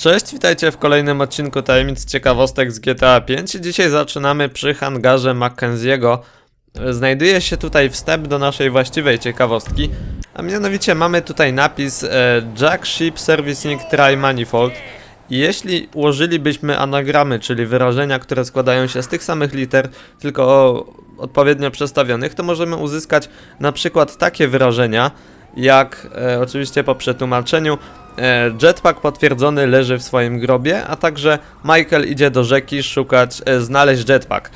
Cześć, witajcie w kolejnym odcinku Tajemnic Ciekawostek z GTA 5. Dzisiaj zaczynamy przy hangarze Mackenzie'ego. Znajduje się tutaj wstęp do naszej właściwej ciekawostki, a mianowicie mamy tutaj napis e, Jack Ship Servicing Try Manifold. I jeśli ułożylibyśmy anagramy, czyli wyrażenia, które składają się z tych samych liter, tylko odpowiednio przestawionych, to możemy uzyskać na przykład takie wyrażenia, jak e, oczywiście po przetłumaczeniu jetpack potwierdzony leży w swoim grobie, a także Michael idzie do rzeki szukać, e, znaleźć jetpack.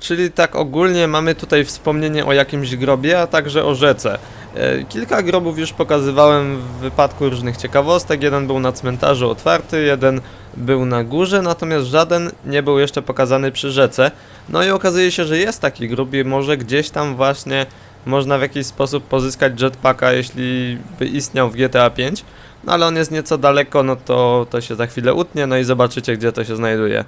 Czyli tak ogólnie mamy tutaj wspomnienie o jakimś grobie, a także o rzece. E, Kilka grobów już pokazywałem w wypadku różnych ciekawostek. Jeden był na cmentarzu otwarty, jeden był na górze, natomiast żaden nie był jeszcze pokazany przy rzece. No i okazuje się, że jest taki grób i może gdzieś tam właśnie można w jakiś sposób pozyskać jetpacka, jeśli by istniał w GTA 5. No ale on jest nieco daleko, no to, to się za chwilę utnie, no i zobaczycie gdzie to się znajduje.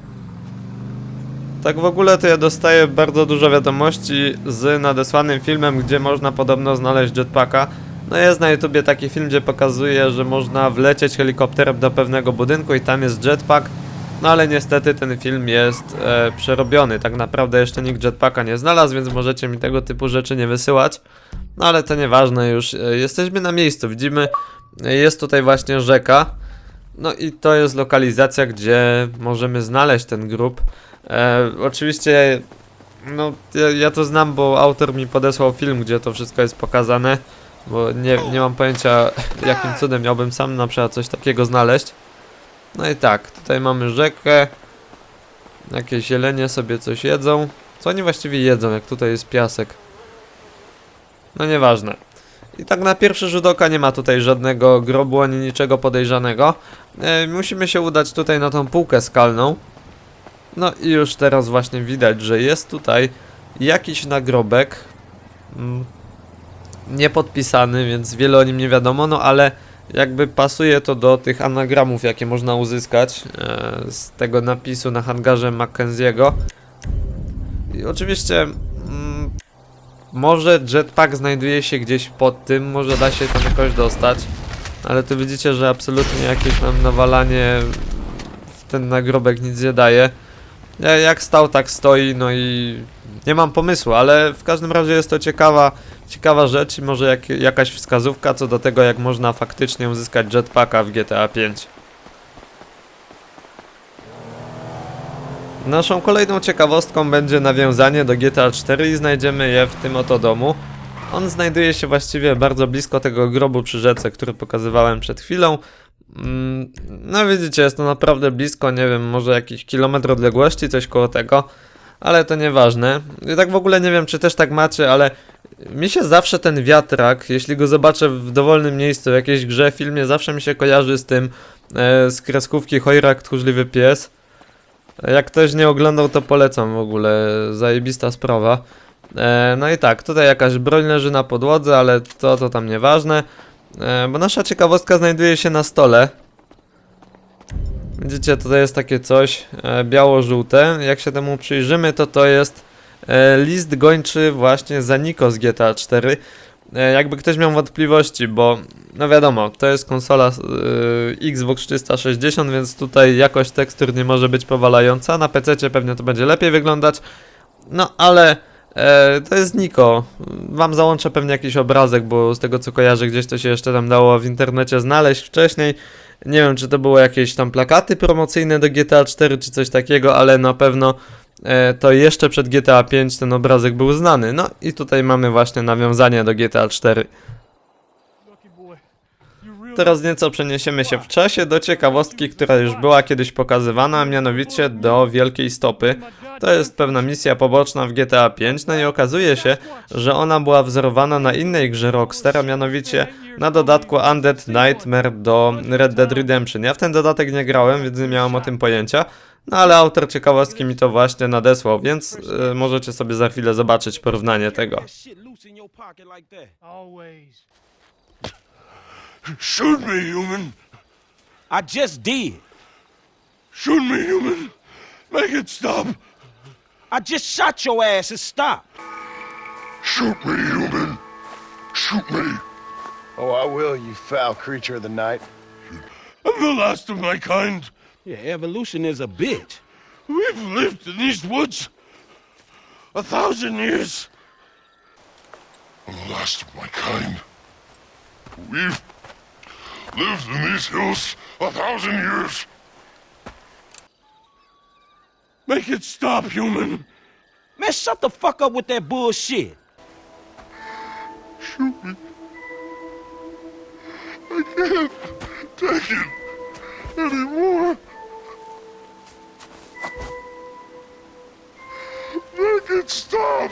Tak w ogóle to ja dostaję bardzo dużo wiadomości z nadesłanym filmem, gdzie można podobno znaleźć jetpacka. No jest na YouTubie taki film, gdzie pokazuje, że można wlecieć helikopterem do pewnego budynku i tam jest jetpack. No ale niestety ten film jest e, przerobiony. Tak naprawdę jeszcze nikt jetpacka nie znalazł, więc możecie mi tego typu rzeczy nie wysyłać. No ale to nieważne już. E, jesteśmy na miejscu. Widzimy, e, jest tutaj właśnie rzeka. No i to jest lokalizacja, gdzie możemy znaleźć ten grób. E, oczywiście, no ja, ja to znam, bo autor mi podesłał film, gdzie to wszystko jest pokazane, bo nie, nie mam pojęcia, jakim cudem miałbym sam na przykład coś takiego znaleźć. No i tak, tutaj mamy rzekę, jakieś jelenie sobie coś jedzą. Co oni właściwie jedzą, jak tutaj jest piasek? No nieważne. I tak na pierwszy rzut oka nie ma tutaj żadnego grobu ani niczego podejrzanego. E, musimy się udać tutaj na tą półkę skalną. No i już teraz właśnie widać, że jest tutaj jakiś nagrobek. Mm, niepodpisany, więc wiele o nim nie wiadomo, no ale jakby pasuje to do tych anagramów, jakie można uzyskać e, z tego napisu na hangarze Mackenzie'ego. I oczywiście mm, może jetpack znajduje się gdzieś pod tym, może da się tam jakoś dostać, ale tu widzicie, że absolutnie jakieś nam nawalanie w ten nagrobek nic nie daje. Ja- Jak stał, tak stoi, no i nie mam pomysłu, ale w każdym razie jest to ciekawa, ciekawa rzecz i może jak, jakaś wskazówka co do tego, jak można faktycznie uzyskać jetpacka w GTA 5. Naszą kolejną ciekawostką będzie nawiązanie do GTA 4 i znajdziemy je w tym oto domu. On znajduje się właściwie bardzo blisko tego grobu przy rzece, który pokazywałem przed chwilą. Mm, No widzicie, jest to naprawdę blisko, nie wiem, może jakiś kilometr odległości, coś koło tego, ale to nieważne. I tak w ogóle nie wiem, czy też tak macie, ale mi się zawsze ten wiatrak, jeśli go zobaczę w dowolnym miejscu, w jakiejś grze, filmie, zawsze mi się kojarzy z tym, e, z kreskówki Hojrak, tchórzliwy pies. Jak ktoś nie oglądał, to polecam w ogóle, zajebista sprawa. E, no i tak, tutaj jakaś broń leży na podłodze, ale to, to tam nieważne. E, bo nasza ciekawostka znajduje się na stole. Widzicie, tutaj jest takie coś e, biało-żółte. Jak się temu przyjrzymy, to to jest e, list gończy właśnie za Niko z GTA 4. E, jakby ktoś miał wątpliwości, bo no wiadomo, to jest konsola Xbox 360, więc tutaj jakość tekstur nie może być powalająca. Na PC pewnie to będzie lepiej wyglądać. No ale to jest Niko. Wam załączę pewnie jakiś obrazek, bo z tego co kojarzę, gdzieś to się jeszcze tam dało w internecie znaleźć wcześniej. Nie wiem, czy to było jakieś tam plakaty promocyjne do GTA 4 czy coś takiego, ale na pewno e, to jeszcze przed GTA 5 ten obrazek był znany. No i tutaj mamy właśnie nawiązanie do GTA 4. Teraz nieco przeniesiemy się w czasie do ciekawostki, która już była kiedyś pokazywana, a mianowicie do Wielkiej Stopy. To jest pewna misja poboczna w GTA 5, no i okazuje się, że ona była wzorowana na innej grze Rockstar, a mianowicie na dodatku Undead Nightmare do Red Dead Redemption. Ja w ten dodatek nie grałem, więc nie miałem o tym pojęcia, no ale autor ciekawostki mi to właśnie nadesłał, więc y, możecie sobie za chwilę zobaczyć porównanie tego. Always. Shoot me, human! I just did. Shoot me, human! Make it stop! I just shot your ass and stopped. Shoot me, human! Shoot me! Oh, I will, you foul creature of the night. I'm I'm the last of my kind. Yeah, evolution is a bitch. We've lived in these woods a thousand years. I'm the last of my kind. We've lived in these hills a thousand years. Make it stop, human. Man, shut the fuck up with that bullshit. Shoot me. I can't take it anymore. Make it stop.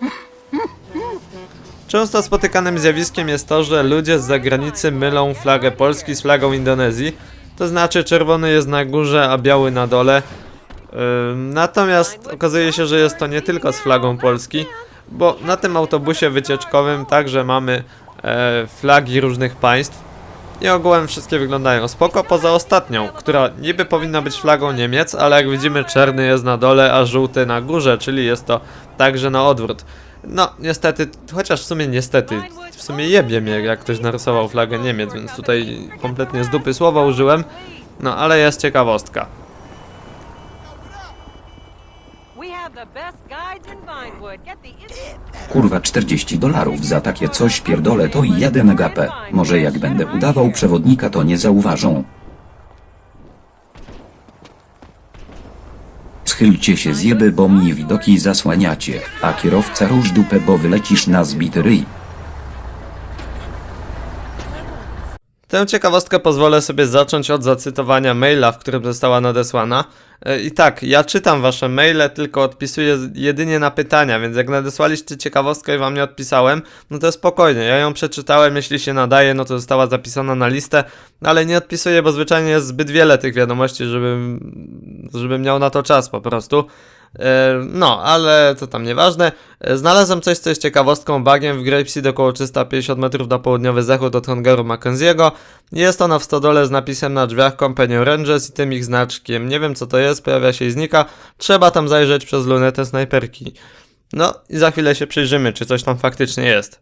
Często spotykanym zjawiskiem jest to, że ludzie z zagranicy mylą flagę Polski z flagą Indonezji. To znaczy czerwony jest na górze, a biały na dole. Natomiast okazuje się, że jest to nie tylko z flagą Polski, bo na tym autobusie wycieczkowym także mamy e, flagi różnych państw. I ogółem wszystkie wyglądają spoko, poza ostatnią, która niby powinna być flagą Niemiec, ale jak widzimy czarny jest na dole, a żółty na górze, czyli jest to także na odwrót. No, niestety, chociaż w sumie niestety, w sumie jebie mnie, jak ktoś narysował flagę Niemiec, więc tutaj kompletnie z dupy słowa użyłem. No, ale jest ciekawostka. Kurwa 40 dolarów za takie coś pierdolę to i jadę na gapę. Może jak będę udawał przewodnika to nie zauważą. Schylcie się zjeby bo mi widoki zasłaniacie, a kierowca róż dupę bo wylecisz na zbity ryj. Tę ciekawostkę pozwolę sobie zacząć od zacytowania maila, w którym została nadesłana. E, I tak, ja czytam wasze maile, tylko odpisuję jedynie na pytania, więc jak nadesłaliście ciekawostkę i wam nie odpisałem, no to spokojnie, ja ją przeczytałem, jeśli się nadaje, no to została zapisana na listę, ale nie odpisuję, bo zwyczajnie jest zbyt wiele tych wiadomości, żebym, żebym miał na to czas po prostu. E, No, ale to tam nieważne. E, Znalazłem coś, co jest ciekawostką bagiem w Grapeseed około 350 metrów na południowy zachód od hangaru Mackenzie'ego. Jest ona w stodole z napisem na drzwiach Companion Rangers i tym ich znaczkiem. Nie wiem co to jest, pojawia się i znika. Trzeba tam zajrzeć przez lunetę snajperki. No i za chwilę się przyjrzymy, czy coś tam faktycznie jest.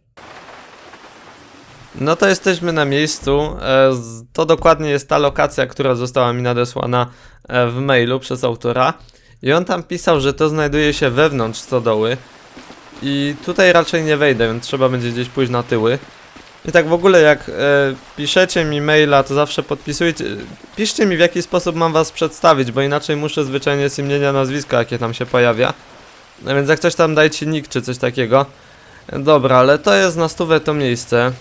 No to jesteśmy na miejscu. E, To dokładnie jest ta lokacja, która została mi nadesłana w mailu przez autora. I on tam pisał, że to znajduje się wewnątrz stodoły. I tutaj raczej nie wejdę, więc trzeba będzie gdzieś pójść na tyły. I tak w ogóle jak e, piszecie mi maila, to zawsze podpisujcie. Piszcie mi w jaki sposób mam was przedstawić, bo inaczej muszę zwyczajnie z imienia, nazwiska, jakie tam się pojawia. No więc jak coś tam dajcie nick czy coś takiego. E, Dobra, ale to jest na stówę to miejsce.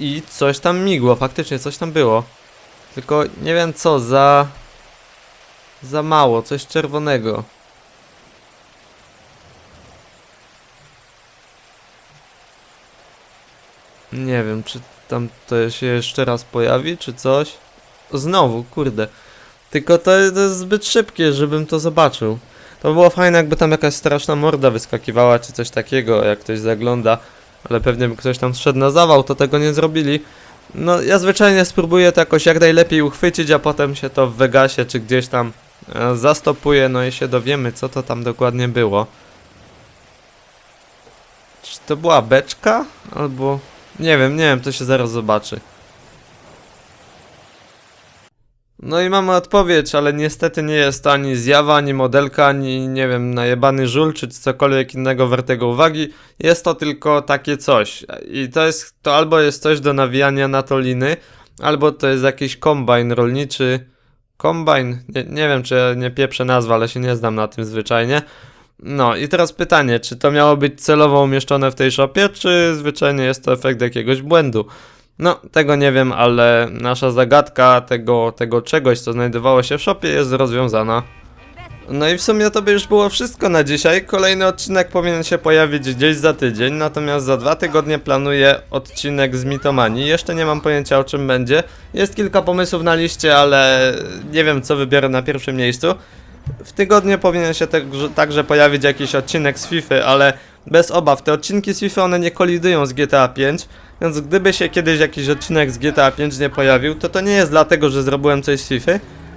I coś tam migło, faktycznie coś tam było. Tylko nie wiem co, za... Za mało, coś czerwonego. Nie wiem, czy tam to się jeszcze raz pojawi, czy coś? Znowu, kurde. Tylko to, jest zbyt szybkie, żebym to zobaczył. To by było fajne, jakby tam jakaś straszna morda wyskakiwała, czy coś takiego, jak ktoś zagląda. Ale pewnie by ktoś tam szedł na zawał, to tego nie zrobili. No, ja zwyczajnie spróbuję to jakoś jak najlepiej uchwycić, a potem się to w Vegasie, czy gdzieś tam zastopuje, no i się dowiemy, co to tam dokładnie było. Czy to była beczka? Albo... Nie wiem, nie wiem, to się zaraz zobaczy. No i mamy odpowiedź, ale niestety nie jest to ani zjawa, ani modelka, ani nie wiem, najebany żul, czy cokolwiek innego wartego uwagi. Jest to tylko takie coś. I to jest, to albo jest coś do nawijania na to liny, albo to jest jakiś kombajn rolniczy. Kombajn? Nie, nie wiem, czy nie pieprzę nazwę, ale się nie znam na tym zwyczajnie. No i teraz pytanie, czy to miało być celowo umieszczone w tej shopie, czy zwyczajnie jest to efekt jakiegoś błędu? No, tego nie wiem, ale nasza zagadka tego, tego czegoś, co znajdowało się w shopie jest rozwiązana. No i w sumie to by już było wszystko na dzisiaj. Kolejny odcinek powinien się pojawić gdzieś za tydzień, natomiast za dwa tygodnie planuję odcinek z Mitomanii. Jeszcze nie mam pojęcia o czym będzie. Jest kilka pomysłów na liście, ale nie wiem co wybiorę na pierwszym miejscu. W tygodniu powinien się także, także pojawić jakiś odcinek z FIFA, ale bez obaw, te odcinki z FIFA one nie kolidują z GTA 5, więc gdyby się kiedyś jakiś odcinek z GTA 5 nie pojawił, to to nie jest dlatego, że zrobiłem coś z FIFA,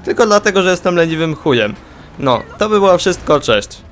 tylko dlatego, że jestem leniwym chujem. No, to by było wszystko, cześć.